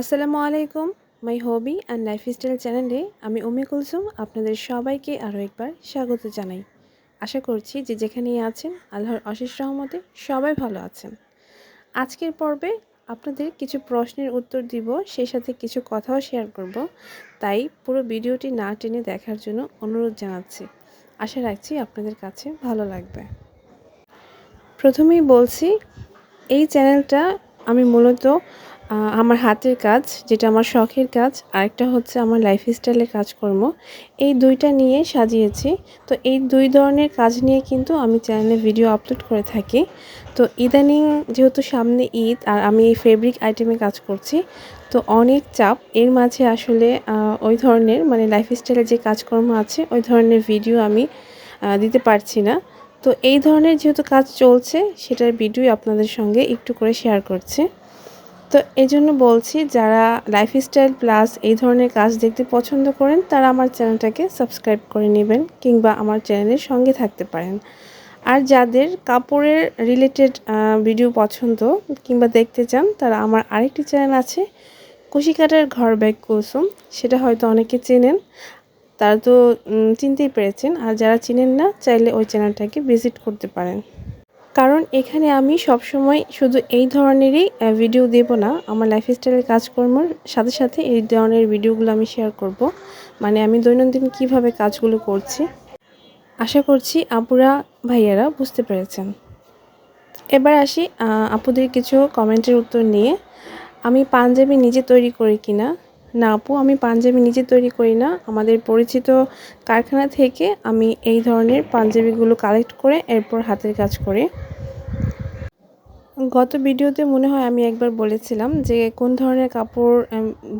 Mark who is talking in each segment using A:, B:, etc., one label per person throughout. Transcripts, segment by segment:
A: আসসালামু আলাইকুম, মাই হবি and lifestyle চ্যানেলে আমি উমি কুলসুম আপনাদের সবাইকে আরও একবার স্বাগত জানাই। আশা করছি যে যেখানেই আছেন, আল্লাহর অশেষ রহমতে সবাই ভালো আছেন। আজকের পর্বে আপনাদের কিছু প্রশ্নের উত্তর দিব, সেই সাথে কিছু কথাও শেয়ার করব, তাই পুরো ভিডিওটি না টেনে দেখার জন্য অনুরোধ জানাচ্ছি। আশা রাখছি আপনাদের কাছে ভালো লাগবে। প্রথমেই বলছি, এই চ্যানেলটা আমি মূলত আমার হাতের কাজ, যেটা আমার শখের কাজ, আরেকটা হচ্ছে আমার লাইফস্টাইলের কাজকর্ম। এই দুইটা নিয়ে সাজিয়েছি। তো এই দুই ধরনের কাজ নিয়ে কিন্তু আমি চ্যানেলে ভিডিও আপলোড করে থাকি। তো ইদানিং যেহেতু সামনে ঈদ, আর আমি এই ফেব্রিক আইটেমে কাজ করছি, তো অনেক চাপ। এর মাঝে আসলে ওই ধরনের মানে লাইফস্টাইলের যে কাজকর্ম আছে, ওই ধরনের ভিডিও আমি দিতে পারছি না। তো এই ধরনের যেহেতু কাজ চলছে, সেটার ভিডিও আপনাদের সঙ্গে একটু করে শেয়ার করছি। তো এই জন্য বলছি, যারা লাইফস্টাইল প্লাস এই ধরনের কাজ দেখতে পছন্দ করেন, তারা আমার চ্যানেলটাকে সাবস্ক্রাইব করে নেবেন কিংবা আমার চ্যানেলের সঙ্গে থাকতে পারেন। আর যাদের কাপড়ের রিলেটেড ভিডিও পছন্দ কিংবা দেখতে চান, তারা আমার আরেকটি চ্যানেল আছে, কুশিকাটার ঘর ব্যাগ কুসুম সেটা হয়তো অনেকে চেনেন, তারা তো চিনতেই পেরেছেন। আর যারা চিনেন না, চাইলে ওই চ্যানেলটাকে ভিজিট করতে পারেন। কারণ এখানে আমি সবসময় শুধু এই ধরনেরই ভিডিও দেব না। আমার লাইফস্টাইলের কাজকর্মের সাথে সাথে এই ধরনের ভিডিওগুলো আমি শেয়ার করব। মানে আমি দৈনন্দিন কীভাবে কাজগুলো করছি। আশা করছি আপুরা, ভাইয়ারা বুঝতে পেরেছেন। এবার আসি আপুদের কিছু কমেন্টের উত্তর নিয়ে। আমি পাঞ্জাবি নিজে তৈরি করি কিনা না আপু, আমি পাঞ্জাবি নিজে তৈরি করি না। আমাদের পরিচিত কারখানা থেকে আমি এই ধরনের পাঞ্জাবিগুলো কালেক্ট করে এরপর হাতের কাজ করি। গত ভিডিওতে মনে হয় আমি একবার বলেছিলাম যে কোন ধরনের কাপড়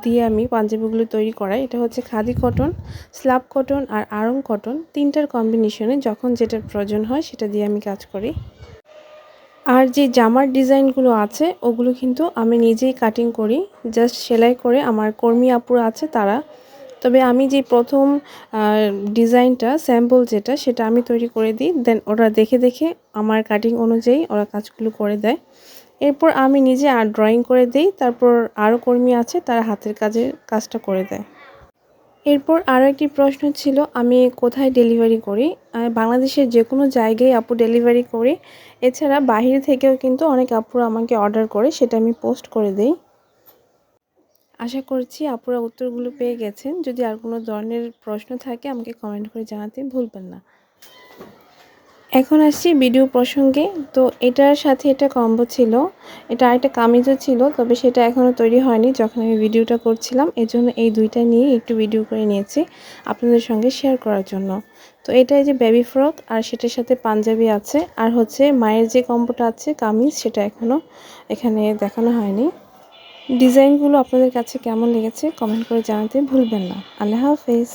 A: দিয়ে আমি পাঞ্জাবিগুলো তৈরি করাই। এটা হচ্ছে খাদি কটন স্লাব কটন আর আরং কটন তিনটার কম্বিনেশনে যখন যেটা প্রয়োজন হয় সেটা দিয়ে আমি কাজ করি। আর যে জামার ডিজাইনগুলো আছে, ওগুলো কিন্তু আমি নিজেই কাটিং করি জাস্ট সেলাই করে আমার কর্মী আপুরা আছে তারা। তবে আমি যে প্রথম ডিজাইনটা স্যাম্পল যেটা, সেটা আমি তৈরি করে দিই দেন ওরা দেখে দেখে আমার কাটিং অনুযায়ী ওরা কাজগুলো করে দেয়। এরপর আমি নিজে আর ড্রয়িং করে দিই, তারপর আরও কর্মী আছে, তারা হাতের কাজের কাজটা করে দেয়। এরপর আরও একটি প্রশ্ন ছিল, আমি কোথায় ডেলিভারি করি? বাংলাদেশের যে কোনো জায়গায় আপু ডেলিভারি করি। এছাড়া বাহির থেকেও কিন্তু অনেক আপুরা আমাকে অর্ডার করে, সেটা আমি পোস্ট করে দেই। আশা করছি আপুরা উত্তরগুলো পেয়ে গেছেন। যদি আর কোনো ধরনের প্রশ্ন থাকে, আমাকে কমেন্ট করে জানাতে ভুলবেন না। এখন আসছি ভিডিও প্রসঙ্গে। তো এটার সাথে এটা কম্বো ছিল। এটা একটা কামিজও ছিল, তবে সেটা এখনও তৈরি হয়নি যখন আমি ভিডিওটা করছিলাম। এজন্য এই দুইটা নিয়ে একটু ভিডিও করে নিয়েছি আপনাদের সঙ্গে শেয়ার করার জন্য। তো এটা যে বেবি ফ্রক আর সেটার সাথে পাঞ্জাবি আছে। আর হচ্ছে মায়ের যে কম্বোটা আছে, কামিজ, সেটা এখনও এখানে দেখানো হয়নি। ডিজাইনগুলো আপনাদের কাছে কেমন লেগেছে কমেন্ট করে জানাতে ভুলবেন না। আল্লাহ হাফেজ।